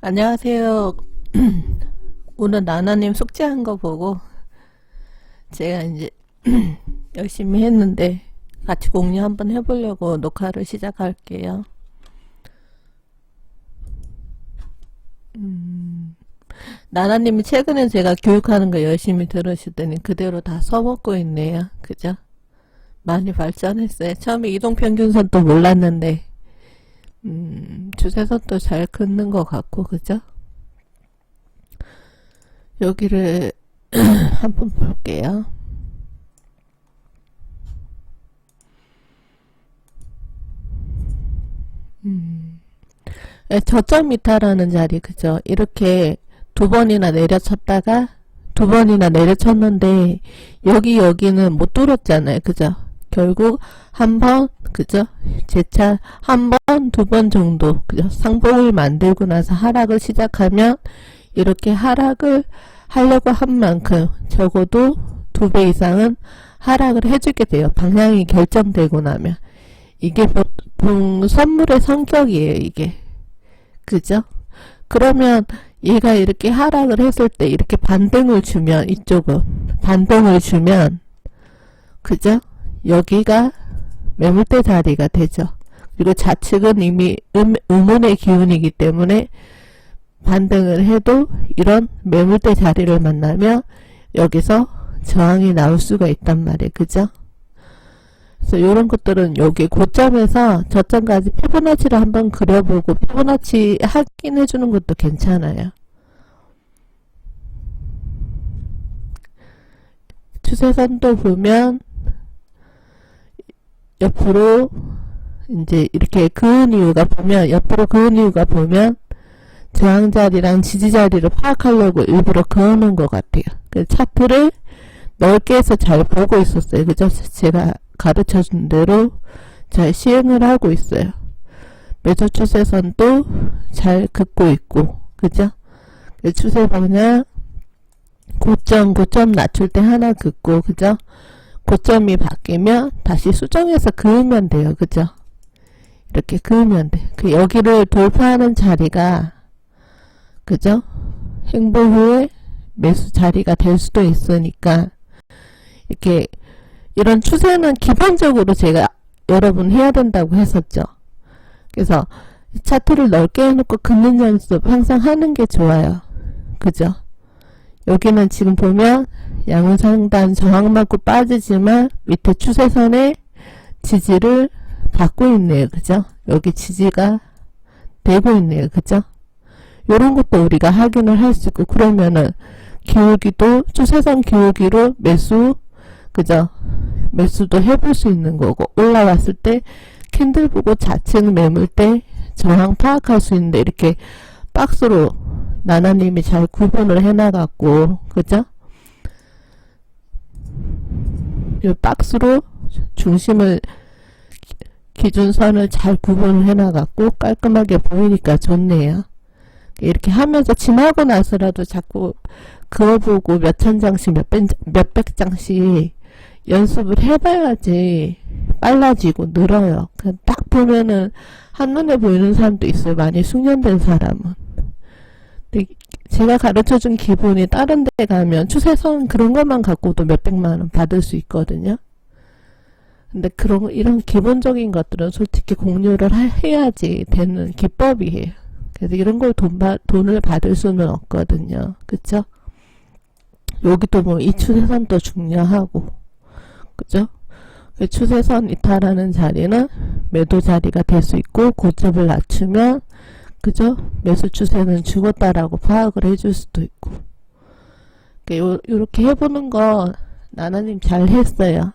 안녕하세요. 오늘 나나님 숙제한 거 보고 제가 이제 열심히 했는데 같이 공유 한번 해보려고 녹화를 시작할게요. 음, 나나님이 최근에 제가 교육하는 거 열심히 들으시더니 그대로 다 써먹고 있네요. 그죠? 많이 발전했어요. 처음에 이동평균선도 몰랐는데 음, 주세선도 잘 긋는 것 같고, 그죠? 여기를 한 번 볼게요. 음, 네, 저점 이타라는 자리, 그죠? 이렇게 두 번이나 내려쳤다가 두 번이나 내려쳤는데, 여기, 여기는 못 뚫었잖아요. 그죠? 결국 한 번, 그죠? 재차 한 번, 두 번 정도, 그죠? 상봉을 만들고 나서 하락을 시작하면 이렇게 하락을 하려고 한 만큼 적어도 두 배 이상은 하락을 해주게 돼요. 방향이 결정되고 나면. 이게 보통 선물의 성격이에요, 이게. 그죠? 그러면 얘가 이렇게 하락을 했을 때 이렇게 반등을 주면, 이쪽은. 반등을 주면, 그죠? 여기가 매물대 자리가 되죠. 그리고 좌측은 이미 음, 음운의 기운이기 때문에 반등을 해도 이런 매물대 자리를 만나면 여기서 저항이 나올 수가 있단 말이에요. 그죠? 그래서 이런 것들은 여기 고점에서 저점까지 피보나치를 한번 그려보고 피보나치 확인해 주는 것도 괜찮아요. 추세선도 보면 옆으로 이제 이렇게 그은 이유가 보면 옆으로 그은 이유가 보면 저항 자리랑 지지 자리를 파악하려고 일부러 그어놓은 것 같아요. 그 차트를 넓게 해서 잘 보고 있었어요. 그죠? 제가 가르쳐 준 대로 잘 시행을 하고 있어요. 매도 추세선도 잘 긋고 있고, 그죠? 그 추세 방향 고점, 고점 낮출 때 하나 긋고, 그죠? 고점이 바뀌면 다시 수정해서 그으면 돼요. 그죠? 이렇게 그으면 돼. 그 여기를 돌파하는 자리가 그죠? 행보 후에 매수 자리가 될 수도 있으니까 이렇게 이런 추세는 기본적으로 제가 여러분 해야 된다고 했었죠. 그래서 차트를 넓게 해놓고 긋는 연습 항상 하는 게 좋아요. 그죠? 여기는 지금 보면 양은 상단 저항 맞고 빠지지만 밑에 추세선에 지지를 받고 있네요. 그죠? 여기 지지가 되고 있네요. 그죠? 요런 것도 우리가 확인을 할 수 있고 그러면은 기울기도 추세선 기울기로 매수 그죠? 매수도 해볼 수 있는 거고 올라왔을 때 캔들 보고 좌측 매물 때 저항 파악할 수 있는데 이렇게 박스로 나나님이 잘 구분을 해나갔고 그죠? 이 박스로 중심을 기준선을 잘 구분을 해나갔고 깔끔하게 보이니까 좋네요. 이렇게 하면서 지나고 나서라도 자꾸 그어보고 몇천 장씩 몇백, 몇백 장씩 연습을 해봐야지 빨라지고 늘어요. 그냥 딱 보면은 한눈에 보이는 사람도 있어요. 많이 숙련된 사람은. 제가 가르쳐준 기본이 다른 데 가면 추세선 그런 것만 갖고도 몇백만 원 받을 수 있거든요. 근데 그런 이런 기본적인 것들은 솔직히 공유를 하, 해야지 되는 기법이에요. 그래서 이런 걸 돈, 돈을 받을 수는 없거든요. 그쵸? 여기도 뭐 이 추세선도 중요하고, 그죠? 그 추세선 이탈하는 자리는 매도 자리가 될 수 있고, 고점을 낮추면, 그죠? 매수 추세는 죽었다라고 파악을 해줄 수도 있고. 요, 요렇게 해보는 거, 나나님 잘 했어요.